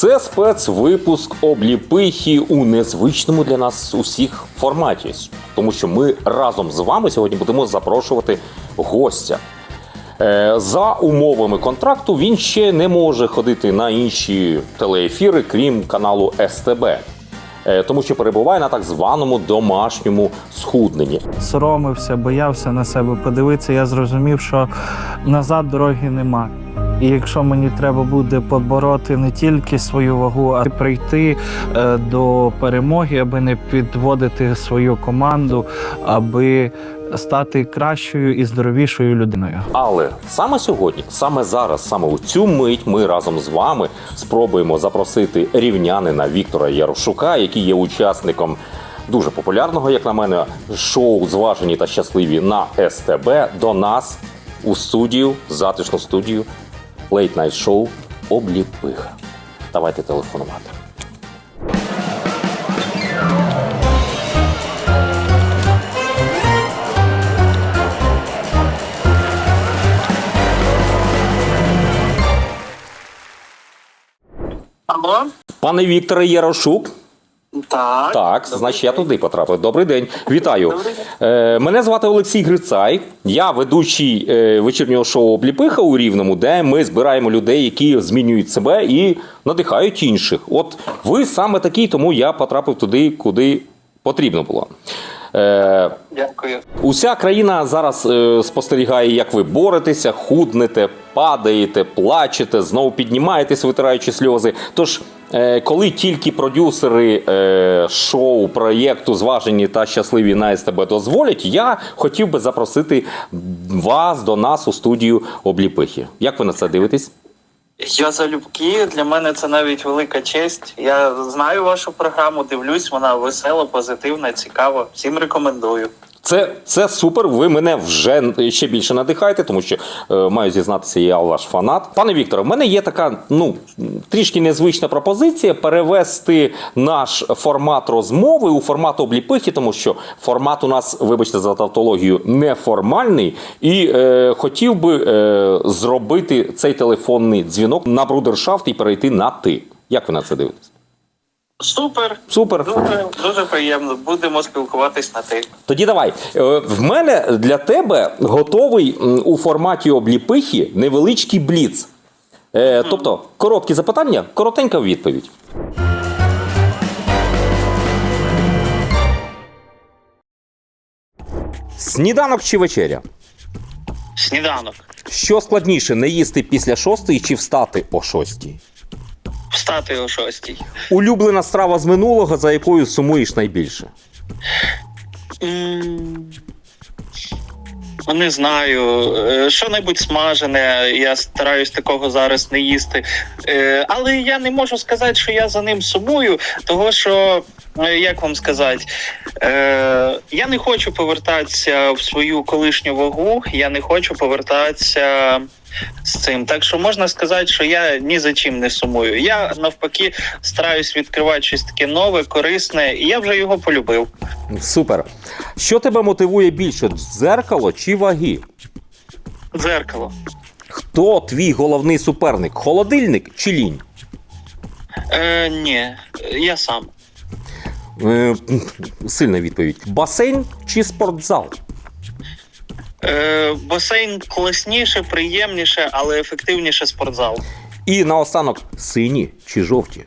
Це спецвипуск обліпихи у незвичному для нас усіх форматі, тому що ми разом з вами сьогодні будемо запрошувати гостя. Е, За умовами контракту він ще не може ходити на інші телеефіри, крім каналу СТБ, е, тому що перебуває на так званому домашньому схудненні. соромився, боявся на себе подивитися, я зрозумів, що назад дороги нема. І якщо мені треба буде побороти не тільки свою вагу, а й прийти е, до перемоги, аби не підводити свою команду, аби стати кращою і здоровішою людиною. Але саме сьогодні, саме зараз, саме у цю мить, ми разом з вами спробуємо запросити рівнянина Віктора Ярошука, який є учасником дуже популярного, як на мене, шоу Зважені та щасливі на СТБ до нас у студію, затишну студію Late Night Show Обліпиха. Давайте телефонувати. Алло? Пане Вікторе Ярошук. Так. Так, значить, я туди потрапив. Добрий день, вітаю. Добрий день. Е, мене звати Олексій Грицай. Я ведучий е, вечірнього шоу Обліпиха у Рівному, де ми збираємо людей, які змінюють себе і надихають інших. От ви саме такий, тому я потрапив туди, куди потрібно було. Е, Дякую. Уся країна зараз е, спостерігає, як ви боретеся, худнете, падаєте, плачете, знову піднімаєтесь, витираючи сльози. Тож, е, коли тільки продюсери шоу, проєкту Зважені та щасливі на СТБ дозволять, я хотів би запросити вас до нас у студію Обліпихи. Як ви на це дивитесь? Я залюбки. Для мене це навіть велика честь. Я знаю вашу програму, дивлюсь, вона весела, позитивна, цікава. Всім рекомендую. Це, це супер. Ви мене вже ще більше надихаєте, тому що е, маю зізнатися, я ваш фанат. Пане Вікторе, в мене є така ну трішки незвична пропозиція перевести наш формат розмови у формат обліпихи, тому що формат у нас, вибачте за тавтологію, неформальний. І е, хотів би е, зробити цей телефонний дзвінок на брудершафт і перейти на ти. Як ви на це дивитесь? Супер. Супер. Дуже, дуже приємно. Будемо спілкуватись на ти. Тоді давай. Е, В мене для тебе готовий у форматі обліпихи невеличкий бліц. Е, Тобто, короткі запитання, коротенька відповідь. Сніданок чи вечеря? Сніданок. Що складніше, не їсти після шостої чи встати о шостій? Встати о шостій. Улюблена страва з минулого, за якою сумуєш найбільше. М, Не знаю, Е, що-небудь смажене, я стараюсь такого зараз не їсти. Е, Але я не можу сказати, що я за ним сумую, того що, е, як вам сказати, е, я не хочу повертатися в свою колишню вагу, я не хочу повертатися з цим. Так що можна сказати, що я ні за чим не сумую. Я навпаки стараюсь відкривати щось таке нове, корисне, і я вже його полюбив. Супер. Що тебе мотивує більше: дзеркало чи ваги? Дзеркало. Хто твій головний суперник? Холодильник чи лінь? Е, ні, я сам. Е, сильна відповідь. Басейн чи спортзал? Е, басейн класніше, приємніше, але ефективніше спортзал. І наостанок сині чи жовті?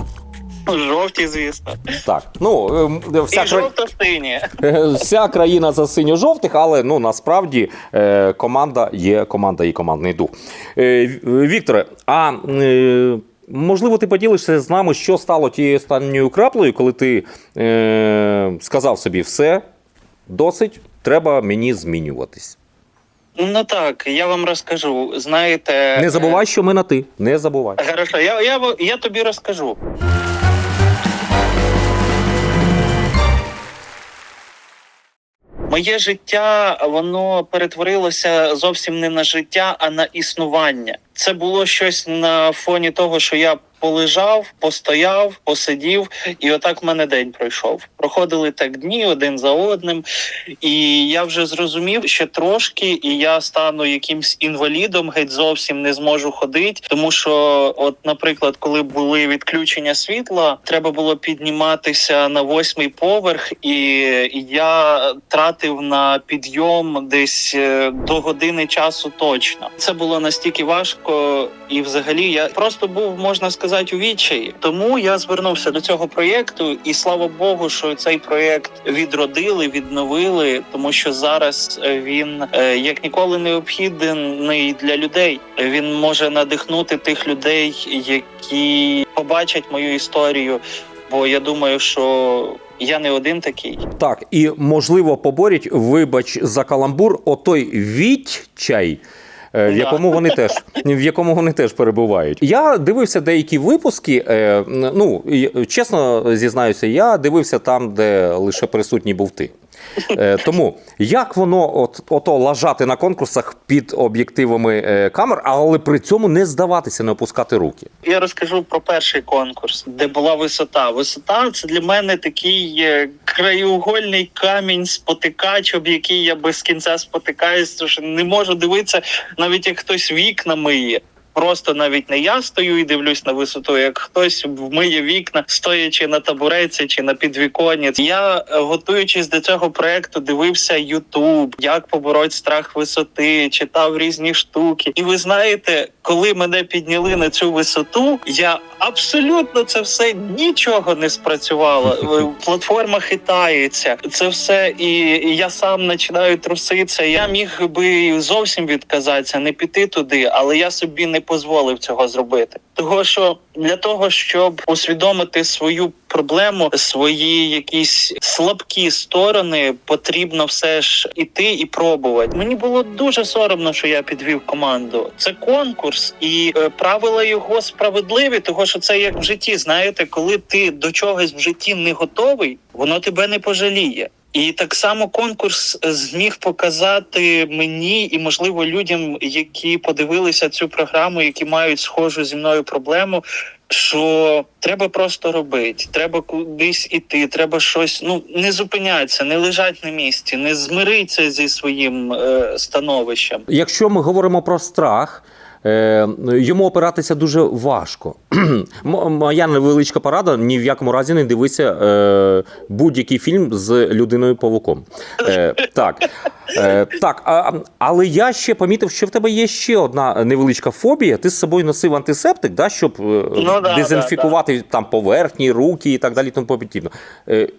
Жовті, звісно. Так, ну е, вся, І кра... жовто-сині. е, вся країна за синьо-жовтих, але ну насправді е, команда є команда і командний дух. Е, Вікторе, а е, можливо, ти поділишся з нами, що стало тією останньою краплею, коли ти е, сказав собі все, досить, треба мені змінюватись. Ну так, я вам розкажу. Знаєте, Не забувай, що ми на ти. Не забувай. е, Хорошо, я, я, я тобі розкажу. Моє життя воно перетворилося зовсім не на життя, а на існування. Це було щось на фоні того, що я полежав, постояв, посидів, і отак в мене день пройшов. Проходили так дні один за одним, і я вже зрозумів, що трошки, і я стану якимсь інвалідом, геть зовсім не зможу ходити. Тому що, от, наприклад, коли були відключення світла, треба було підніматися на восьмий поверх, і я тратив на підйом десь е, до години часу точно. Це було настільки важко, і взагалі я просто був, можна сказати, у відчаї. Тому я звернувся до цього проєкту, і слава Богу, що цей проєкт відродили, відновили, тому що зараз е, він е, як ніколи необхідний для людей. Він може надихнути тих людей, які побачать мою історію. Бо я думаю, що я не один такий. Так, і можливо поборіть, вибач за каламбур, отой відчай. Е, В якому вони теж в якому вони теж перебувають. Я дивився деякі випуски. е, Ну і, чесно зізнаюся, я дивився там, де лише присутній був ти. Е, Тому як воно от ото лажати на конкурсах під об'єктивами е, камер, але при цьому не здаватися, не опускати руки. Я розкажу про перший конкурс, де була висота. Висота це для мене такий е, краєугольний камінь, спотикач, об який я без кінця спотикаюсь, тому що не можу дивитися, навіть як хтось вікна миє. Просто навіть не я стою і дивлюсь на висоту, як хтось вмиє вікна, стоячи на табуреці чи на підвіконні. Я, е, готуючись до цього проекту, дивився Ютуб, як побороть страх висоти, читав різні штуки. І ви знаєте, коли мене підняли на цю висоту, я абсолютно це все нічого не спрацювало. Е, Платформа хитається, це все, і і я сам починаю труситися. Я міг би зовсім відказатися, не піти туди, але я собі не дозволив цього зробити. Того що для того, щоб усвідомити свою проблему, свої якісь слабкі сторони, потрібно все ж іти і пробувати. Мені було дуже соромно, що я підвів команду. Це конкурс, і е, правила його справедливі, того що це як в житті. Знаєте, коли ти до чогось в житті не готовий, воно тебе не пожаліє. І так само конкурс зміг показати мені і, можливо, людям, які подивилися цю програму, які мають схожу зі мною проблему. Що треба просто робити, треба кудись іти, треба щось ну не зупинятися, не лежать на місці, не змиритися зі своїм е, становищем. Якщо ми говоримо про страх, е, йому опиратися дуже важко. Моя невеличка порада: ні в якому разі не дивися е, будь-який фільм з людиною павуком. Е, так. Е, так, а, але я ще помітив, що в тебе є ще одна невеличка фобія. Ти з собою носив антисептик, да, щоб е, Ну да, дезінфікувати там поверхні, руки і так далі. Тому подібне. Е,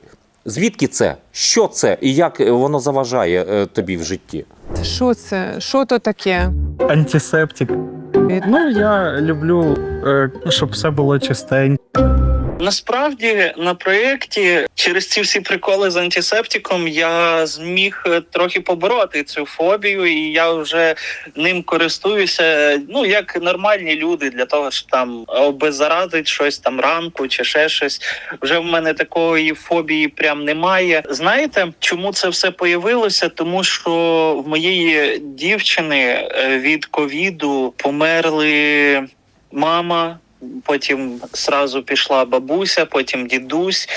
звідки це? Що це? І як воно заважає е, тобі в житті? Що це? Що то таке? Антисептик. Ну, я люблю, е, щоб все було чистенько. Насправді на проєкті через ці всі приколи з антисептиком я зміг е, трохи побороти цю фобію, і я вже ним користуюся. Ну як нормальні люди для того, щоб там обеззаразити щось там ранку чи ще щось. Вже в мене такої фобії прям немає. Знаєте, чому це все появилося? Тому що в моєї дівчини е, від ковіду померли мама. Потім сразу пішла бабуся, потім дідусь,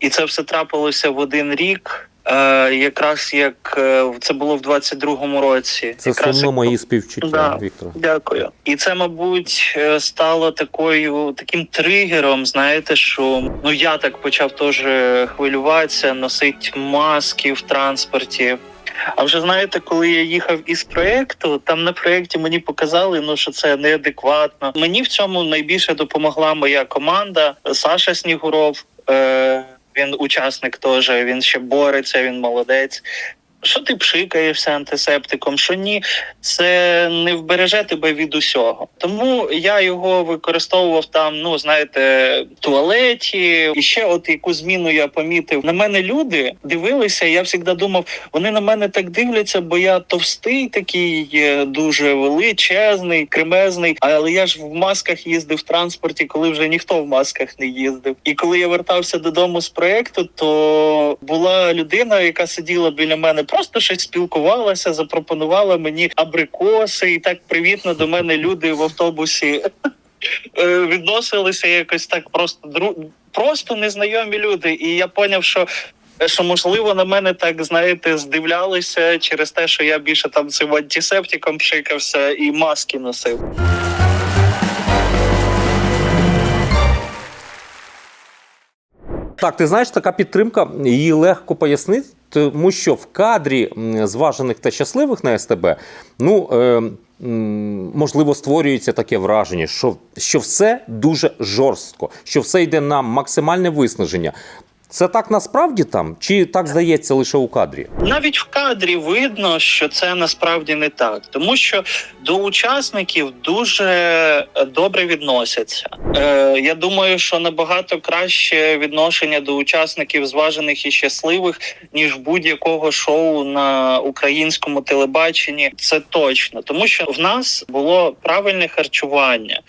і це все трапилося в один рік. Е, якраз як е, це було в 22-му році. Це якраз сумно як- мої співчуття, Да. Віктор. Дякую. І це, мабуть, е, стало такою таким тригером. Знаєте, що ну я так почав теж хвилюватися, носити маски в транспорті. А вже знаєте, коли я їхав із проекту, там на проєкті мені показали, ну що це неадекватно. Мені в цьому найбільше допомогла моя команда Саша Снігуров. Е, він учасник теж. Він ще бореться, він молодець. Що ти пшикаєшся антисептиком? Що ні, це не вбереже тебе від усього. Тому я його використовував там, ну знаєте, в туалеті. І ще, от яку зміну я помітив, на мене люди дивилися. Я завжди думав, вони на мене так дивляться, бо я товстий, такий е, дуже величезний, кремезний. Але я ж в масках їздив в транспорті, коли вже ніхто в масках не їздив. І коли я вертався додому з проекту, то була людина, яка сиділа біля мене просто щось спілкувалася, запропонувала мені абрикоси, і так привітно до мене люди в автобусі е, відносилися якось так просто просто незнайомі люди. І я поняв, що. Що можливо на мене так знаєте здивлялися через те, що я більше там цим антисептиком пшикався і маски носив. Так, ти знаєш, така підтримка її легко пояснити, тому що в кадрі зважених та щасливих на СТБ, ну е, можливо, створюється таке враження, що, що все дуже жорстко, що все йде на максимальне виснаження. Це так насправді там, чи так здається лише у кадрі? Навіть в кадрі видно, що це насправді не так, тому що до учасників дуже е, добре відносяться. Е, я думаю, що набагато краще відношення до учасників зважених і щасливих, ніж будь-якого шоу на українському телебаченні. Це точно, тому що в нас було правильне харчування.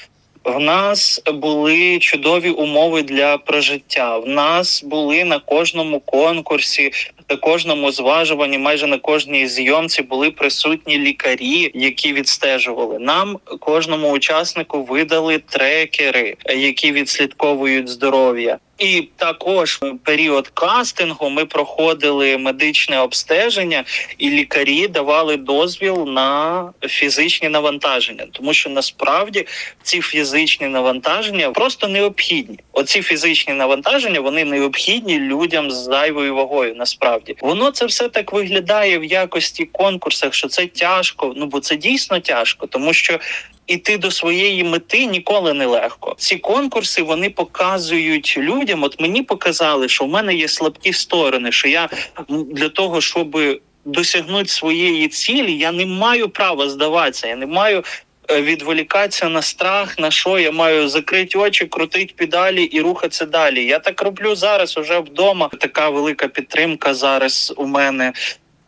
В нас були чудові умови для прожиття. В нас були на кожному конкурсі, на кожному зважуванні, майже на кожній зйомці були присутні лікарі, які відстежували. Нам кожному учаснику видали трекери, які відслідковують здоров'я. І також період кастингу ми проходили медичне обстеження, і лікарі давали дозвіл на фізичні навантаження, тому що насправді ці фізичні навантаження просто необхідні. Оці фізичні навантаження вони необхідні людям з зайвою вагою. Насправді воно це все так виглядає в якості конкурсах, що це тяжко. Ну бо це дійсно тяжко, тому що. Іти до своєї мети ніколи не легко. Ці конкурси вони показують людям. От мені показали, що в мене є слабкі сторони. Що я для того, щоб досягнути своєї цілі, я не маю права здаватися. Я не маю е, відволікатися на страх, на що я маю закрити очі, крутити педалі і рухатися далі. Я так роблю зараз уже вдома. Така велика підтримка зараз у мене.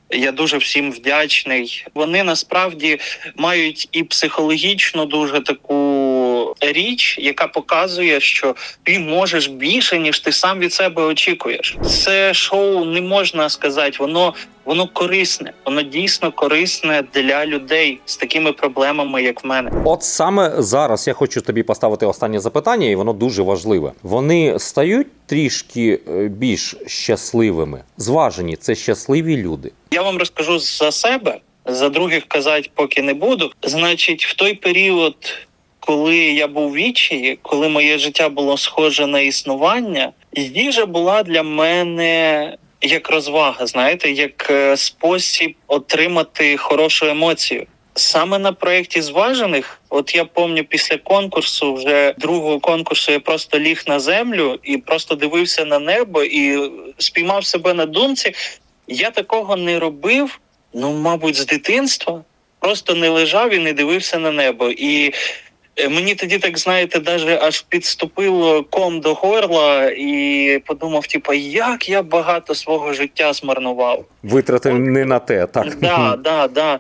Я дуже всім вдячний. Вони насправді мають і психологічну дуже таку річ, яка показує, що ти можеш більше, ніж ти сам від себе очікуєш. Це шоу не можна сказати, воно воно корисне, воно дійсно корисне для людей з такими проблемами, як в мене. От саме зараз я хочу тобі поставити останнє запитання, і воно дуже важливе. Вони стають трішки е, більш щасливими. Зважені це щасливі люди. Я вам розкажу за себе, за других казати поки не буду. Значить, в той період, коли я був в відчаї, коли моє життя було схоже на існування, їжа була для мене як розвага, знаєте, як е, спосіб отримати хорошу емоцію. Саме на проєкті зважених, от я пам'ятаю, після конкурсу, вже другого конкурсу, я просто ліг на землю і просто дивився на небо і спіймав себе на думці. Я такого не робив, ну, мабуть, з дитинства. Просто не лежав і не дивився на небо. І мені тоді, так знаєте, даже аж підступило ком до горла, і подумав, типу, як я багато свого життя змарнував. Витратив не на те, так Да, да, да.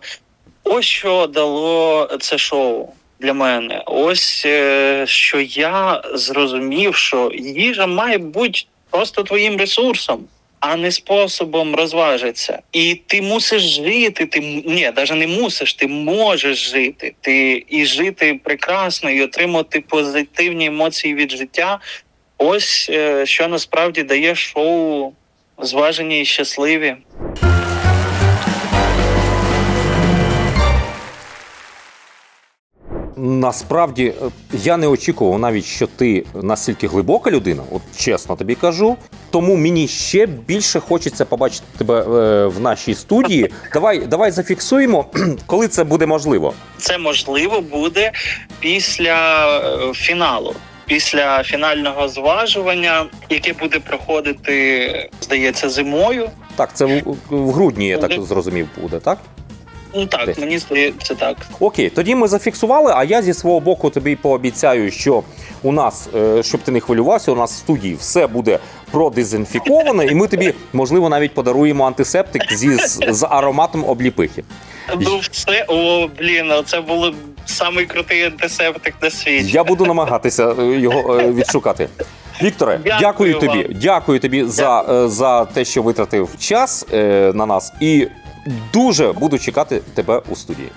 Ось що дало це шоу для мене. Ось е, що я зрозумів, що їжа має бути просто твоїм ресурсом. А не способом розважитися, і ти мусиш жити. Ти ні, навіть не мусиш, ти можеш жити. Ти і жити прекрасно, і отримати позитивні емоції від життя. Ось е, що насправді дає шоу зважені і щасливі. Насправді е, я не очікував навіть, що ти настільки глибока людина, от чесно тобі кажу. Тому мені ще більше хочеться побачити тебе е, в нашій студії. Давай, давай зафіксуємо, коли це буде можливо. це можливо буде після е, фіналу. Після фінального зважування, яке буде проходити, здається, зимою. Так, це в, в грудні, я так зрозумів, буде, так? Ну так, Десь. мені здається так. Окей, тоді ми зафіксували. А я зі свого боку тобі пообіцяю, що у нас, е, щоб ти не хвилювався, у нас в студії все буде продезінфіковано, і ми тобі, можливо, навіть подаруємо антисептик зі з, з ароматом обліпихи. Ну все, о, блін, це було самий крутий антисептик на світі. Я буду намагатися е, його е, відшукати. Вікторе, дякую, Дякую тобі. вам. Дякую тобі за, е, за те, що витратив час на нас. І дуже буду чекати тебе у студії.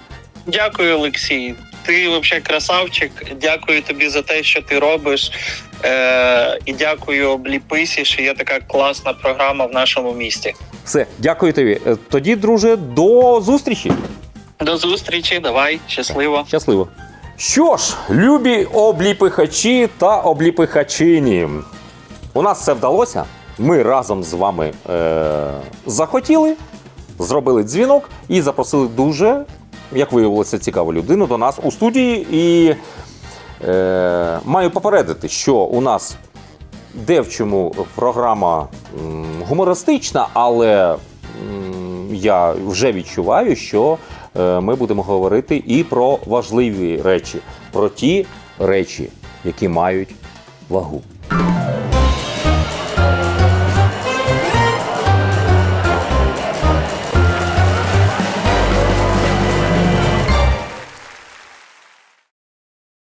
Дякую, Олексій. Ти взагалі красавчик. Дякую тобі за те, що ти робиш. Е, і дякую обліписі, що є така класна програма в нашому місті. Все, дякую тобі. Е, Тоді, друже, до зустрічі. До зустрічі, давай, щасливо. Щасливо. Що ж, любі обліпихачі та обліпихачині. У нас все вдалося. Ми разом з вами е- захотіли, зробили дзвінок і запросили дуже, як виявилося, цікаву людину до нас у студії. І е- маю попередити, що у нас де в чому програма м, гумористична, але м, я вже відчуваю, що е, ми будемо говорити і про важливі речі, про ті речі, які мають вагу.